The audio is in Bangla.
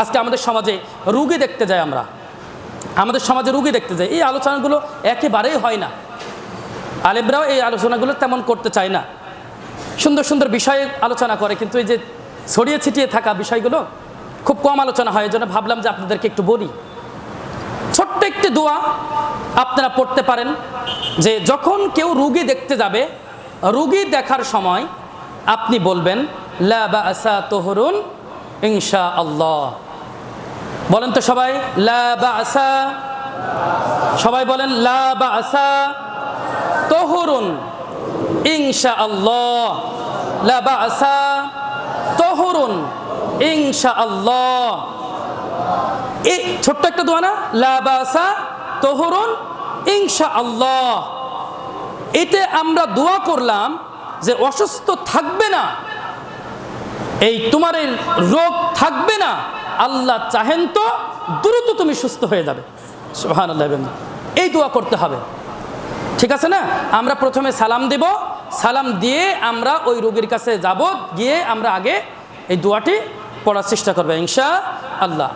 আজকে আমাদের সমাজে রুগী দেখতে যাই আমরা। আমাদের সমাজে রুগী দেখতে যাই। এই আলোচনাগুলো একেবারেই হয় না। আলেমরাও এই আলোচনাগুলো তেমন করতে চায় না। সুন্দর সুন্দর বিষয়ে আলোচনা করে, কিন্তু এই যে ছড়িয়ে ছিটিয়ে থাকা বিষয়গুলো খুব কম আলোচনা হয়। জন্য ভাবলাম যে আপনাদেরকে একটু বলি। ছোট্ট একটি দোয়া আপনারা পড়তে পারেন যে যখন কেউ রুগী দেখতে যাবে, রুগী দেখার সময় আপনি বলবেন, লা বা আসা তোহরুন ইনশা আল্লাহ বলেন তো সবাই, লা বা আসা সবাই বলেন, লা বা আসা তোহরুন ইনশা আল্লাহ লা বা আসা তোহরুন ইনশা আল্লাহ এই ছোট্ট একটা দোয়া না? লাবাসা তোহরুন ইনশা আল্লাহ এতে আমরা দোয়া করলাম যে অসুস্থ থাকবে না, এই তোমার এই রোগ থাকবে না আল্লাহ চাহেন তো দ্রুত তুমি সুস্থ হয়ে যাবে। সুহান এই দোয়া করতে হবে। ঠিক আছে না? আমরা প্রথমে সালাম দেব। সালাম দিয়ে আমরা ওই রোগীর কাছে যাব, গিয়ে আমরা আগে এই দোয়াটি পড়ার চেষ্টা করব ইনশা আল্লাহ